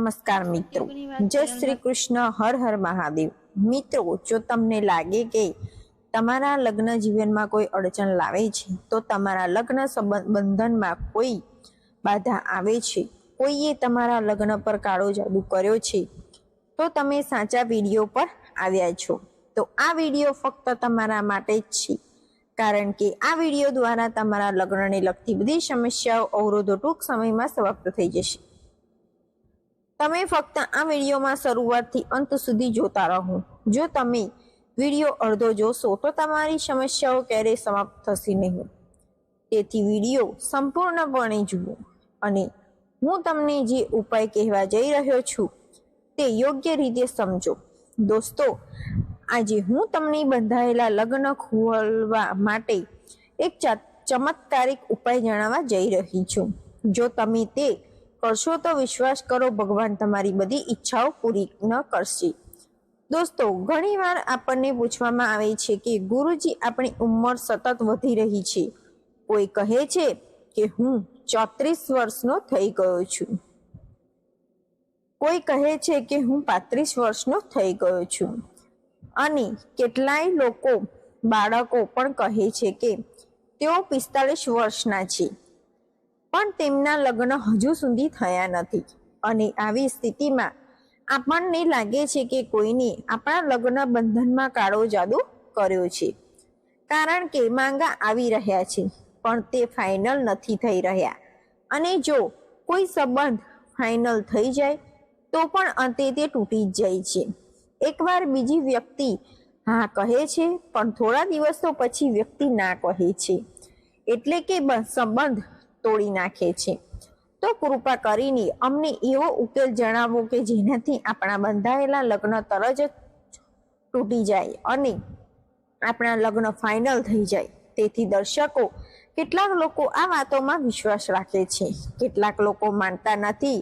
નમસ્કાર મિત્રો. જય શ્રી કૃષ્ણ. હર હર મહાદેવ. મિત્રો, જો તમને લાગે કે તમારા લગ્ન જીવનમાં કોઈ અડચણ લાવે છે, તો તમારા લગ્ન સંબંધ બંધનમાં કોઈ બાધા આવે છે, કોઈએ તમારા લગ્ન પર કાળો જાદુ કર્યો છે, તો તમે સાચા વીડિયો પર આવ્યા છો. તો આ વીડિયો ફક્ત તમારા માટે જ છે, કારણ કે આ વીડિયો દ્વારા તમારા લગ્નને લગતી બધી સમસ્યાઓ અવરોધો ટૂંક સમયમાં સમાપ્ત થઈ જશે. તમે ફક્ત આ વિડીયોમાં શરૂઆતથી અંત સુધી જોતા રહો. જો તમે વીડિયો અડધો જોશો, તો તમારી સમસ્યાઓ ક્યારેય સમાપ્ત થશે નહીં. તેથી વીડિયો સંપૂર્ણપણે જુઓ અને હું તમને જે ઉપાય કહેવા જઈ રહ્યો છું, તે યોગ્ય રીતે સમજો. દોસ્તો, આજે હું તમને બંધાયેલા લગ્ન ખોલવા માટે એક ચમત્કારિક ઉપાય જણાવવા જઈ રહી છું. જો તમે તે કરશો તો વિશ્વાસ કરો, ભગવાન તમારી બધી ઈચ્છાઓ પૂરી ન કરશે. દોસ્તો ઘણીવાર આપણને પૂછવામાં આવે છે કે, ગુરુજી, આપણી ઉંમર સતત વધી રહી છે. કોઈ કહે છે કે, હું ચોત્રીસ વર્ષનો થઈ ગયો છું. કોઈ કહે છે કે, હું પાંત્રીસ વર્ષનો થઈ ગયો છું. અને કેટલાય લોકો, બાળકો પણ કહે છે કે, તેઓ પિસ્તાલીસ વર્ષના છે. પણ તેમના લગ્ન હજુ સુધી થયા નથી. અને આવી સ્થિતિમાં આપણને લાગે છે કે કોઈને આપણા લગ્ન બંધનમાં કાળો જાદુ કર્યો છે. કારણ કે માંગા આવી રહ્યા છે, પણ તે ફાઇનલ નથી થઈ રહ્યા. અને જો કોઈ સંબંધ ફાઇનલ થઈ જાય, તો પણ અંતે તે તૂટી જ જાય છે. એકવાર બીજી વ્યક્તિ હા કહે છે, પણ થોડા દિવસો પછી વ્યક્તિ ના કહે છે. એટલે કે સંબંધ તોડી નાખે છે. તો કૃપા કરીને અમને એવો ઉકેલ જણાવો કે જેનાથી આપણા બંધાયેલા લગ્ન તરત જ તૂટી જાય અને આપણા લગ્ન ફાઇનલ થઈ જાય. તેથી દર્શકો, કેટલાક લોકો આ વાતોમાં વિશ્વાસ રાખે છે. કેટલાક લોકો માનતા નથી.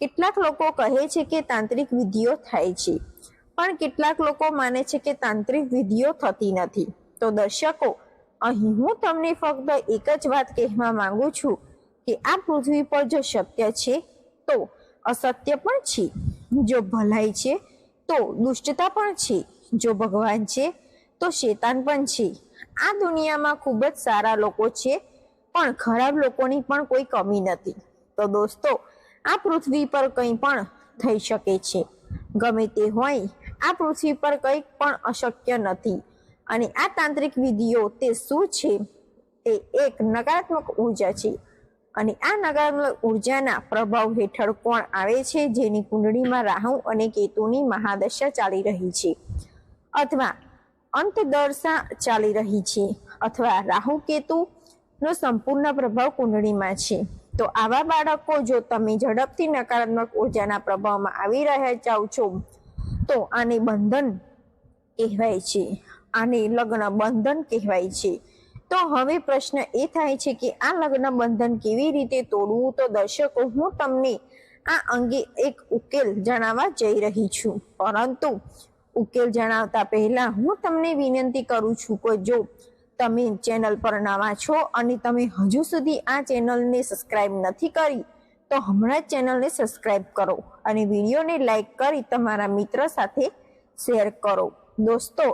કેટલાક લોકો કહે છે કે તાંત્રિક વિધિઓ થાય છે. પણ કેટલાક લોકો માને છે કે તાંત્રિક વિધિઓ થતી નથી. તો દર્શકો અહીં હું તમને ફક્ત એક જ વાત કહેવા માંગુ છું કે આ પૃથ્વી પર જો સત્ય છે, તો અસત્ય પણ છે. જો ભલાઈ છે, તો દુષ્ટતા પણ છે. જો ભગવાન છે, તો શેતાન પણ છે. આ દુનિયામાં ખૂબ જ સારા લોકો છે, પણ ખરાબ લોકોની પણ કોઈ કમી નથી. તો દોસ્તો, આ પૃથ્વી પર કંઈ પણ થઈ શકે છે. ગમે તે હોય, આ પૃથ્વી પર કંઈ પણ અશક્ય નથી. અને આ તાંત્રિક વિધિઓ તે શું છે? તે એક નકારાત્મક ઊર્જા છે. અને આ નકારાત્મક ઉર્જાના પ્રભાવ હેઠળ કોણ આવે છે? જેની કુંડળીમાં રાહુ અને કેતુની મહાદશા ચાલી રહી છે. અથવા અંતદર્શા ચાલી રહી છે. અથવા રાહુ કેતુ નો સંપૂર્ણ પ્રભાવ કુંડળીમાં છે. તો આવા બાળકો જો તમે ઝડપથી નકારાત્મક ઉર્જાના પ્રભાવમાં આવી રહ્યા જાઓ છો, તો આને બંધન કહેવાય છે. આને લગ્ન બંધન કહેવાય છે. તો હવે પ્રશ્ન એ થાય છે કે આ લગ્ન બંધન કેવી રીતે તોડવું? તો દર્શકો, હું તમને આ અંગે એક ઉકેલ જણાવવા જઈ રહી છું. પરંતુ ઉકેલ જણાવતા પહેલા હું તમને વિનંતી કરું છું કે જો તમે ચેનલ પર નવા છો અને તમે હજુ સુધી આ ચેનલને સબસ્ક્રાઇબ નથી કરી, તો હમણાં જ ચેનલને સબસ્ક્રાઇબ કરો અને વિડીયોને લાઈક કરી તમારા મિત્ર સાથે શેર કરો. દોસ્તો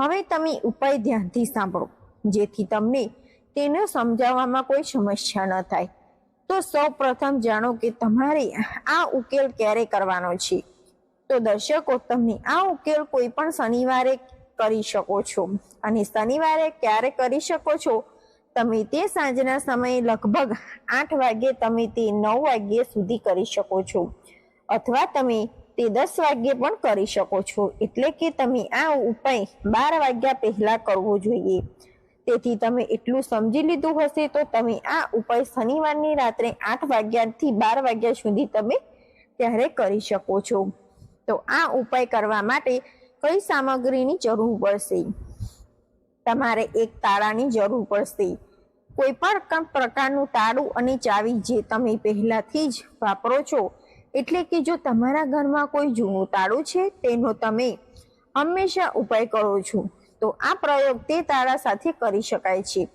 હવે તમે ઉપાય ધ્યાનથી સાંભળો. જેથી તમને તેને સમજાવવામાં કોઈ સમસ્યા ન થાય. તો સૌ પ્રથમ જાણો કે તમારે આ ઉકેલ ક્યારે કરવાનો છે. તો દર્શકો તમે આ ઉકેલ કોઈ પણ શનિવારે કરી શકો છો. અને શનિવારે ક્યારે કરી શકો છો? તમે તે સાંજના સમયે લગભગ આઠ વાગ્યે તમે તે નવ વાગ્યે સુધી કરી શકો છો. અથવા તમે તે દસ વાગ્યે પણ કરી શકો છો. એટલે કે તમે આ ઉપાય બાર વાગ્યા પહેલા કરવો જોઈએ. તેથી તમે એટલું સમજી લીધું હશે તો તમે આ ઉપાય શનિવારની રાત્રે આઠ વાગ્યાથી બાર વાગ્યા સુધી તમે ત્યારે કરી શકો છો. તો આ ઉપાય કરવા માટે કઈ સામગ્રીની જરૂર પડશે? તમારે એક તાળાની જરૂર પડશે. કોઈ પણ પ્રકારનું તાળું અને ચાવી જે તમે પહેલાથી જ વાપરો છો એટલે કે જો તમારા ઘરમાં કોઈ જૂનું તાળું છે, તેનો તમે હંમેશા ઉપાય કરો છો. તો આ પ્રયોગ તે તાળા સાથે કરી શકાય છે.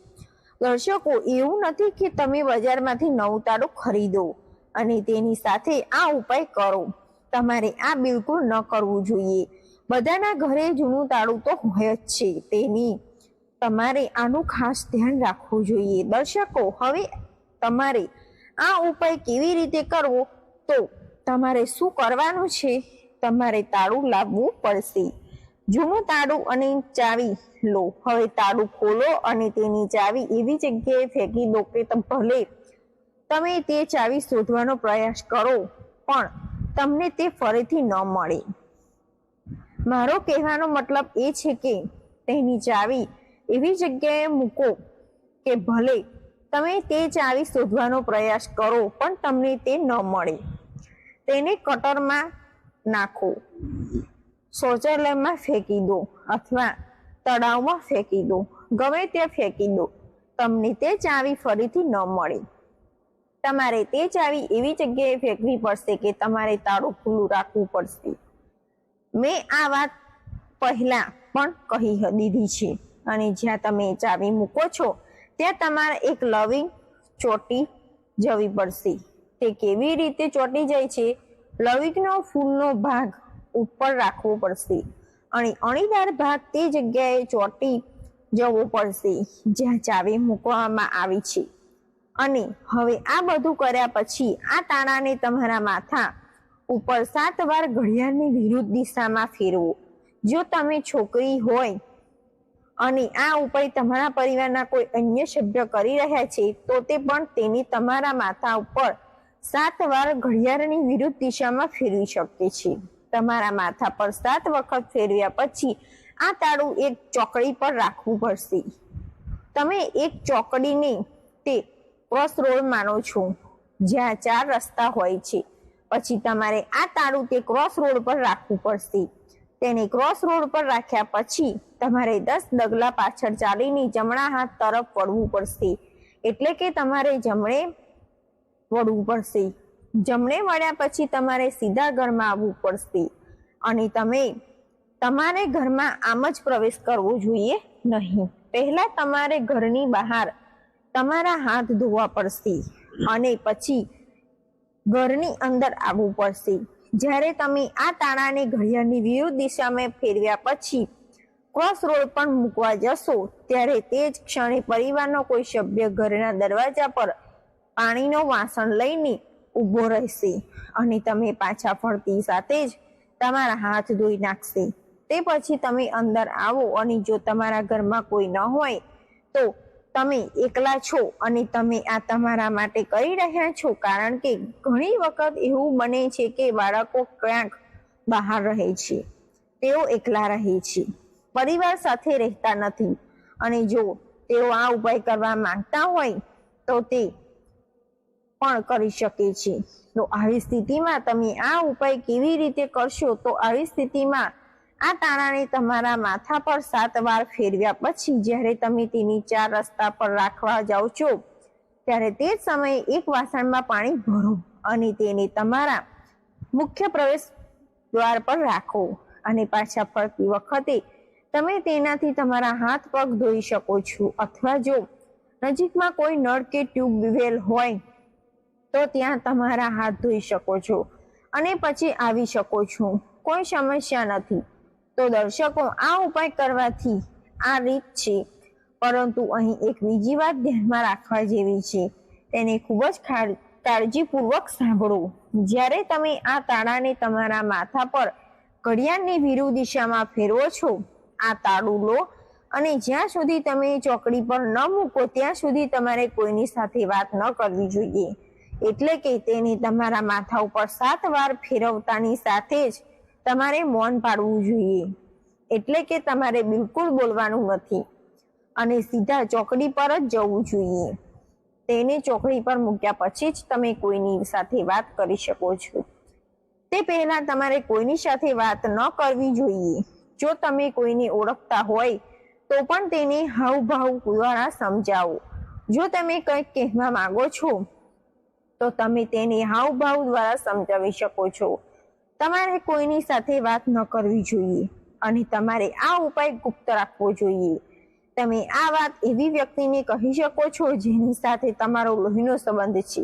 દર્શકો, એવું નથી કે તમે બજારમાંથી નવું તાળું ખરીદો અને તેની સાથે આ ઉપાય કરો. તમારે આ બિલકુલ ન કરવું જોઈએ. બધાના ઘરે જૂનું તાળું તો હોય જ છે. તેની તમારે આનું ખાસ ધ્યાન રાખવું જોઈએ. દર્શકો, હવે તમારે આ ઉપાય કેવી રીતે કરવો? તો તમારે શું કરવાનું છે? તમારે તાળું લાવવું પડશે. જૂનું તાળું અને ચાવી લો. હવે તાળું ખોલો અને તેની ચાવી એવી જગ્યાએ ફેંકી દો કે ભલે તમે તે ચાવી શોધવાનો પ્રયાસ કરો, પણ તમને તે ફરીથી ન મળે. મારો કહેવાનો મતલબ એ છે કે તેની ચાવી એવી જગ્યાએ મૂકો કે ભલે તમે તે ચાવી શોધવાનો પ્રયાસ કરો, પણ તમને તે ન મળે. તેને કટરમાં નાખો. શૌચાલયમાં ફેંકી દો અથવા તળાવમાં ફેંકી દો. ગમે ત્યાં ફેંકી દો. તમને તે ચાવી ફરીથી ન મળે. તમારે તે ચાવી એવી જગ્યાએ ફેંકવી પડશે કે તમારે તાળું ખુલ્લું રાખવું પડશે. મેં આ વાત પહેલા પણ કહી દીધી છે. અને જ્યાં તમે ચાવી મૂકો છો, ત્યાં તમારે એક લવિંગ ચોટી જવી પડશે. તે કેવી રીતે ચોટી જાય છે? લવિંગનો ફૂલનો ભાગ ઉપર રાખવો પડશે. અને અણીદાર ભાગ તે જગ્યાએ ચોટી જવો પડશે, જ્યાં ચાવી મૂકવામાં આવી છે. અને હવે આ બધું કર્યા પછી આ તાણાને તમારા માથા ઉપર સાત વાર ઘડિયાળની વિરુદ્ધ દિશામાં ફેરવો. જો તમે છોકરી હોય અને આ ઉપાય તમારા પરિવારના કોઈ અન્ય સભ્ય કરી રહ્યા છે, તો તે પણ તેની તમારા માથા ઉપર સાત વાર ઘડિયાળની વિરુદ્ધ દિશામાં ફેરવી શકે છે તમારા માથા પર સાત વખત ફેરવ્યા પછી આ તાળું એક ચોકડી પર રાખવું પડશે. તમે એક ચોકડીને તે ક્રોસ રોડ માનો છો, જ્યાં ચાર રસ્તા હોય છે. પછી તમારે આ તાળું તે ક્રોસ રોડ પર રાખવું પડશે. તેને ક્રોસ રોડ પર રાખ્યા પછી તમારે દસ ડગલા પાછળ ચાલીને જમણા હાથ તરફ વળવું પડશે. એટલે કે તમારે જમણે વળવું પડશે. જમણે વળ્યા પછી તમારે સીધા ઘરમાં આવવું પડશે. અને તમે તમારે ઘરમાં આમ જ પ્રવેશ કરવો જોઈએ નહીં. પહેલા તમારે ઘરની બહાર તમારા હાથ ધોવા પડશે અને પછી ઘરની અંદર આવવું પડશે. જ્યારે તમે આ તાળાને ઘડિયાળની વિરુદ્ધ દિશામાં ફેરવ્યા પછી ક્રોસ રોડ પણ મૂકવા જશો, ત્યારે તે જ ક્ષણે પરિવારનો કોઈ સભ્ય ઘરના દરવાજા પર પાણીનો વાસણ લઈને ઊભો રહેશે અને તમે પાછા ફરતી સાથે જ તમારા હાથ ધોઈ નાખશે. તે પછી તમે અંદર આવો અને જો તમારા ઘરમાં કોઈ ન હોય, તો તમે એકલા છો અને તમે આ તમારા માટે કરી રહ્યા છો. કારણ કે ઘણી વખત એવું બને છે કે બાળકો ક્યાંક બહાર રહે છે. તેઓ એકલા રહે છે. પરિવાર સાથે રહેતા નથી. અને જો તેઓ આ ઉપાય કરવા માંગતા હોય, તો તે પણ કરી શકે છે. તો આવી સ્થિતિમાં તમે આ ઉપાય કેવી રીતે કરશો? તો આવી સ્થિતિમાં આ તાણાને તમારા માથા પર સાત વાર ફેરવ્યા પછી જ્યારે તમે તેની ચાર રસ્તા પર રાખવા જાઓ છો, ત્યારે તે જ સમયે એક વાસણમાં પાણી ભરો અને તેને તમારા મુખ્ય પ્રવેશ દ્વાર પર રાખો અને પાછા ફરતી વખતે તમે તેનાથી તમારા હાથ પગ ધોઈ શકો છો. અથવા જો નજીકમાં કોઈ નળ કે ટ્યુબ વેલ હોય તો ત્યાં તમારા હાથ ધોઈ શકો છો અને પછી આવી શકો છો. કોઈ સમસ્યા નથી. તો દર્શકો, આ ઉપાય કરવાથી આ રીત છે. પરંતુ અહીં એક બીજી વાત ધ્યાનમાં રાખવા જેવી છે. તેને ખૂબ જ કાળજીપૂર્વક સાંભળો. જ્યારે તમે આ તાળાને તમારા માથા પર ઘડિયાળની વિરુદ્ધ દિશામાં ફેરવો છો, આ તાળું લો અને જ્યાં સુધી તમે ચોકડી પર ન મૂકો, ત્યાં સુધી તમારે કોઈની સાથે વાત ન કરવી જોઈએ. એટલે કે તેને તમારા માથા ઉપર સાત વાર ફેરવતાની સાથે જ તમારે મૌન પાડવું જોઈએ. એટલે કે તમારે બિલકુલ બોલવાનું નથી અને સીધા ચોકડી પર જ જવું જોઈએ. તેને ચોકડી પર મૂક્યા પછી જ તમે કોઈની સાથે વાત કરી શકો છો. તે પહેલા તમારે કોઈની સાથે વાત ન કરવી જોઈએ. જો તમે કોઈને ઓળખતા હોય, તો પણ તેને હાવભાવ દ્વારા સમજાવો. જો તમે કંઈક કહેવા માંગો છો તો તમે તેને હાવભાવ દ્વારા સમજાવી શકો છો. તમારે કોઈની સાથે વાત ન કરવી જોઈએ અને તમારે આ ઉપાય ગુપ્ત રાખવો જોઈએ. તમે આ વાત એવી વ્યક્તિને કહી શકો છો જેની સાથે તમારો લોહીનો સંબંધ છે,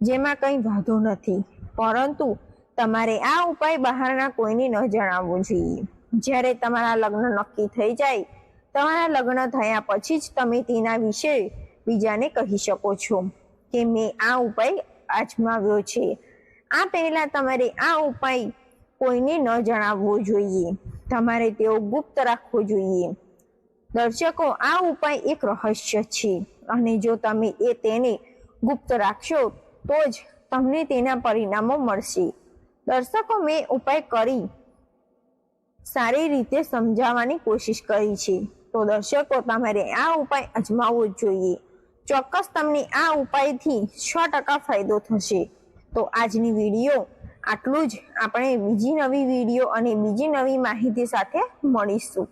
જેમાં કંઈ વાંધો નથી. પરંતુ તમારે આ ઉપાય બહારના કોઈને ન જણાવવો જોઈએ. જ્યારે તમારા લગ્ન નક્કી થઈ જાય, તમારા લગ્ન થયા પછી જ તમે તેના વિશે બીજાને કહી શકો છો. કે મેં આ ઉપાય આજમાવ્યો છે. આ પહેલા તમારે આ ઉપાય કોઈને ન જણાવવો જોઈએ. તમારે તેઓ ગુપ્ત રાખવો જોઈએ. દર્શકો, આ ઉપાય એક રહસ્ય છે અને જો તમે એ તેને ગુપ્ત રાખશો, તો જ તમને તેના પરિણામો મળશે. દર્શકો, મેં ઉપાય કરી સારી રીતે સમજાવવાની કોશિશ કરી છે. તો દર્શકો, તમારે આ ઉપાય અજમાવવો જોઈએ. ચોક્કસ તમને આ ઉપાયથી છ ટકા ફાયદો થશે. તો આજની વીડિયો આટલું જ. આપણે બીજી નવી વીડિયો અને બીજી નવી માહિતી સાથે મળીશું.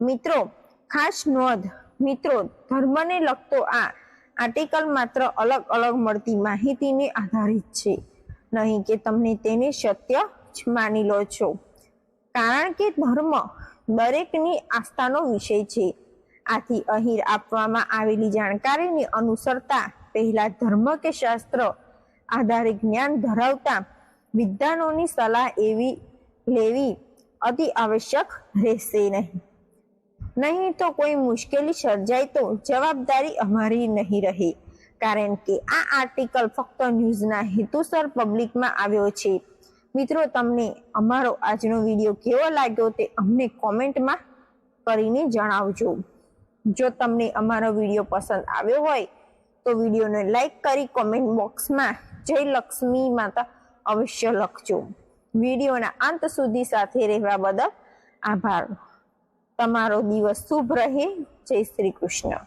મિત્રો, ખાસ નોંધ. મિત્રો, ધર્મને લગતો આ આર્ટિકલ માત્ર અલગ અલગ મળતી માહિતીને આધારિત છે. નહીં કે તમને તેને સત્ય જ માની લો છો. કારણ કે ધર્મ દરેકની આસ્થાનો વિષય છે. આથી અહીં આપવામાં આવેલી જાણકારીને અનુસરતા પહેલા ધર્મ કે શાસ્ત્ર આધારિત જ્ઞાન ધરાવતા વિદ્વાનોની સલાહ એવી લેવી અતિ આવશ્યક રહેશે નહીં. નહીં તો કોઈ મુશ્કેલી સર્જાય તો જવાબદારી અમારી નહીં રહે. કારણ કે આ આર્ટિકલ ફક્ત ન્યૂઝના હેતુસર પબ્લિકમાં આવ્યો છે. મિત્રો, તમને અમારો આજનો વીડિયો કેવો લાગ્યો તે અમને કોમેન્ટમાં કરીને જણાવજો. જો તમને અમારો વીડિયો પસંદ આવ્યો હોય, તો વિડીયોને લાઈક કરી કોમેન્ટ બોક્સમાં જય લક્ષ્મી માતા અવશ્ય લખજો. વિડીયોના અંત સુધી સાથે રહેવા બદલ આભાર. તમારો દિવસ શુભ રહે. જય શ્રી કૃષ્ણ.